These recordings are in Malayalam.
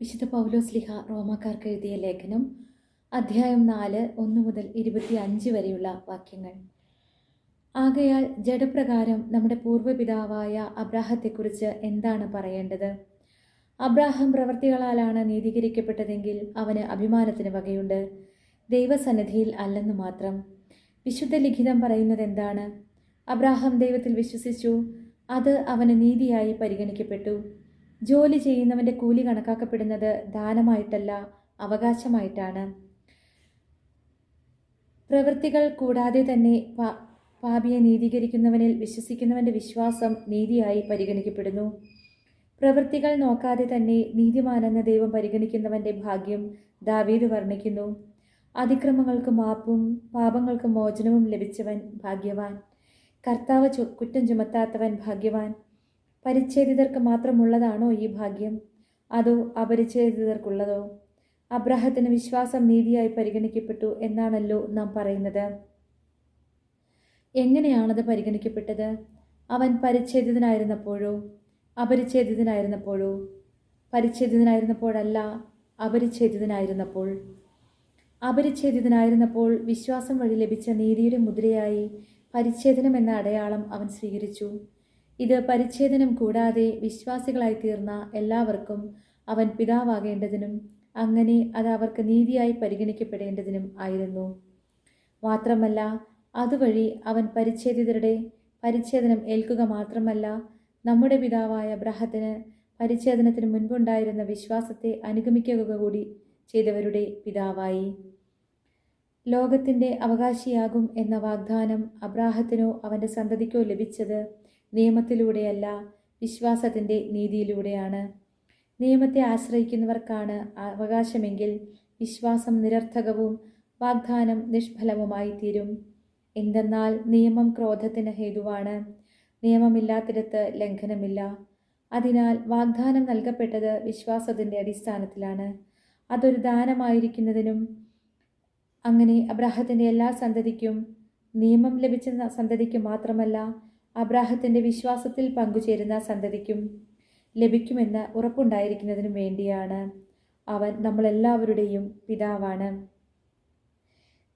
വിശുദ്ധ പൗലോസ്ലിഹ റോമാക്കാർക്ക് എഴുതിയ ലേഖനം അധ്യായം നാല് ഒന്ന് മുതൽ ഇരുപത്തി അഞ്ച് വരെയുള്ള വാക്യങ്ങൾ. ആകയാൽ ജഡപ്രകാരം നമ്മുടെ പൂർവപിതാവായ അബ്രാഹത്തെക്കുറിച്ച് എന്താണ് പറയേണ്ടത്? അബ്രാഹം പ്രവർത്തികളാലാണ് നീതീകരിക്കപ്പെട്ടതെങ്കിൽ അവന് അഭിമാനത്തിന് വകയുണ്ട്. ദൈവസന്നിധിയിൽ അല്ലെന്ന് മാത്രം. വിശുദ്ധ ലിഖിതം പറയുന്നത് എന്താണ് അബ്രാഹം ദൈവത്തിൽ വിശ്വസിച്ചു. അത് അവന് നീതിയായി പരിഗണിക്കപ്പെട്ടു. ജോലി ചെയ്യുന്നവന്റെ കൂലി കണക്കാക്കപ്പെടുന്നത് ദാനമായിട്ടല്ല അവകാശമായിട്ടാണ്. പ്രവൃത്തികൾ കൂടാതെ തന്നെ പാപിയെ നീതീകരിക്കുന്നവനിൽ വിശ്വസിക്കുന്നവന്റെ വിശ്വാസം നീതിയായി പരിഗണിക്കപ്പെടുന്നു. പ്രവൃത്തികൾ നോക്കാതെ തന്നെ നീതിമാനെന്ന ദൈവം പരിഗണിക്കുന്നവന്റെ ഭാഗ്യം ദാവീദ് വർണിക്കുന്നു. അതിക്രമങ്ങൾക്ക് മാപ്പും പാപങ്ങൾക്ക് മോചനവും ലഭിച്ചവൻ ഭാഗ്യവാൻ. കർത്താവ് കുറ്റം ചുമത്താത്തവൻ ഭാഗ്യവാൻ. പരിച്ഛേദിതർക്ക് മാത്രമുള്ളതാണോ ഈ ഭാഗ്യം? അതോ അപരിച്ഛേദിതർക്കുള്ളതോ? അബ്രാഹത്തിന് വിശ്വാസം നീതിയായി പരിഗണിക്കപ്പെട്ടു എന്നാണല്ലോ നാം പറയുന്നത്. എങ്ങനെയാണത് പരിഗണിക്കപ്പെട്ടത്? അവൻ പരിച്ഛേദിതനായിരുന്നപ്പോഴോ? അപരിച്ഛേദിതനായിരുന്നപ്പോഴോ? പരിച്ഛേദിതനായിരുന്നപ്പോഴല്ല അപരിച്ഛേദിതനായിരുന്നപ്പോൾ. അപരിച്ഛേദിതനായിരുന്നപ്പോൾ വിശ്വാസം വഴി ലഭിച്ച നീതിയുടെ മുദ്രയായി പരിച്ഛേദനം എന്ന അടയാളം അവൻ സ്വീകരിച്ചു. ഇത് പരിച്ഛേദനം കൂടാതെ വിശ്വാസികളായി തീർന്ന എല്ലാവർക്കും അവൻ പിതാവാകേണ്ടതിനും അങ്ങനെ അത് അവർക്ക് നീതിയായി പരിഗണിക്കപ്പെടേണ്ടതിനും ആയിരുന്നു. മാത്രമല്ല അതുവഴി അവൻ പരിച്ഛേദിതരുടെ പരിച്ഛേദനം ഏൽക്കുക മാത്രമല്ല നമ്മുടെ പിതാവായ ബ്രഹത്തിന് പരിച്ഛേദനത്തിന് മുൻപുണ്ടായിരുന്ന വിശ്വാസത്തെ അനുഗമിക്കുക കൂടി ചെയ്തവരുടെ പിതാവായി. ലോകത്തിന്റെ അവകാശിയാകും എന്ന വാഗ്ദാനം അബ്രാഹത്തിനോ അവന്റെ സന്തതിക്കോ ലഭിച്ചത് നിയമത്തിലൂടെയല്ല വിശ്വാസത്തിന്റെ നീതിയിലൂടെയാണ്. നിയമത്തെ ആശ്രയിക്കുന്നവർക്കാണ് അവകാശമെങ്കിൽ വിശ്വാസം നിരർത്ഥകവും വാഗ്ദാനം നിഷ്ഫലവുമായി തീരും എന്തെന്നാൽ നിയമം ക്രോധത്തിന് ഹേതുവാണ്. നിയമമില്ലാത്തിടത്ത് ലംഘനമില്ല. അതിനാൽ വാഗ്ദാനം നൽകപ്പെട്ടത് വിശ്വാസത്തിന്റെ അടിസ്ഥാനത്തിലാണ്. അതൊരു ദാനമായിരിക്കുന്നതിനും അങ്ങനെ അബ്രാഹത്തിന്റെ എല്ലാ സന്തതിക്കും നിയമം ലഭിച്ച സന്തതിക്ക് മാത്രമല്ല അബ്രാഹത്തിന്റെ വിശ്വാസത്തിൽ പങ്കുചേരുന്ന സന്തതിക്കും ലഭിക്കുമെന്ന് ഉറപ്പുണ്ടായിരിക്കുന്നതിനും വേണ്ടിയാണ് അവൻ നമ്മളെല്ലാവരുടെയും പിതാവാണ്.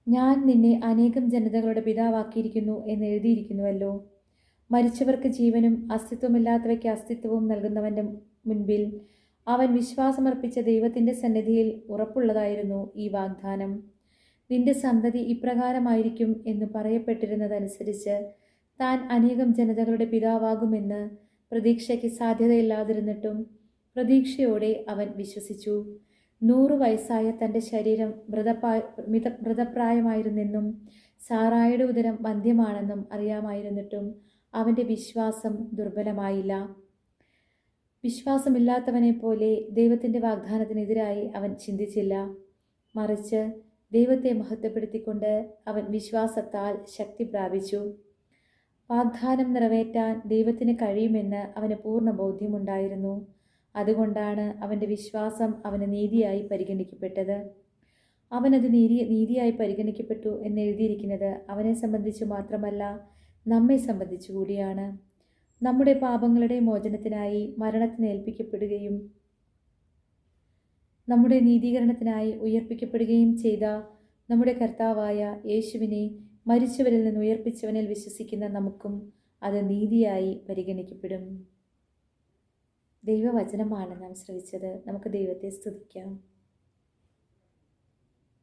ഞാൻ നിന്നെ അനേകം ജനതകളുടെ പിതാവാക്കിയിരിക്കുന്നു എന്ന് എഴുതിയിരിക്കുന്നുവല്ലോ. മരിച്ചവർക്ക് ജീവനും അസ്തിത്വമില്ലാത്തവയ്ക്ക് അസ്തിത്വവും നൽകുന്നവന്റെ മുൻപിൽ അവൻ വിശ്വാസമർപ്പിച്ച ദൈവത്തിന്റെ സന്നിധിയിൽ ഉറപ്പുള്ളതായിരുന്നു ഈ വാഗ്ദാനം. നിന്റെ സന്തതി ഇപ്രകാരമായിരിക്കും എന്ന് പറയപ്പെട്ടിരുന്നതനുസരിച്ച് താൻ അനേകം ജനതകളുടെ പിതാവാകുമെന്ന് പ്രതീക്ഷയ്ക്ക് സാധ്യതയില്ലാതിരുന്നിട്ടും പ്രതീക്ഷയോടെ അവൻ വിശ്വസിച്ചു. നൂറു വയസ്സായ തന്റെ ശരീരം മൃതപ്രായ മിത മൃതപ്രായമായിരുന്നെന്നും സാറായുടെ ഉദരം വന്ധ്യമാണെന്നും അറിയാമായിരുന്നിട്ടും അവന്റെ വിശ്വാസം ദുർബലമായില്ല. വിശ്വാസമില്ലാത്തവനെ പോലെ ദൈവത്തിന്റെ വാഗ്ദാനത്തിനെതിരായി അവൻ ചിന്തിച്ചില്ല. മറിച്ച് ദൈവത്തെ മഹത്വപ്പെടുത്തിക്കൊണ്ട് അവൻ വിശ്വാസത്താൽ ശക്തി പ്രാപിച്ചു. വാഗ്ദാനം നിറവേറ്റാൻ ദൈവത്തിന് കഴിയുമെന്ന് അവന് പൂർണ ബോധ്യമുണ്ടായിരുന്നു. അതുകൊണ്ടാണ് അവന്റെ വിശ്വാസം അവന് നീതിയായി പരിഗണിക്കപ്പെട്ടത്. അവനത് നീതി നീതിയായി പരിഗണിക്കപ്പെട്ടു എന്ന് എഴുതിയിരിക്കുന്നത് അവനെ സംബന്ധിച്ച് മാത്രമല്ല നമ്മെ സംബന്ധിച്ചു കൂടിയാണ്. നമ്മുടെ പാപങ്ങളുടെ മോചനത്തിനായി മരണത്തിന് ഏൽപ്പിക്കപ്പെടുകയും നമ്മുടെ നീതീകരണത്തിനായി ഉയർപ്പിക്കപ്പെടുകയും ചെയ്ത നമ്മുടെ കർത്താവായ യേശുവിനെ മരിച്ചവരിൽ നിന്ന് ഉയർപ്പിച്ചവനിൽ വിശ്വസിക്കുന്ന നമുക്കും അത് നീതിയായി പരിഗണിക്കപ്പെടും. ദൈവവചനമാണ് നാം ശ്രവിച്ചത്. നമുക്ക് ദൈവത്തെ സ്തുതിക്കാം.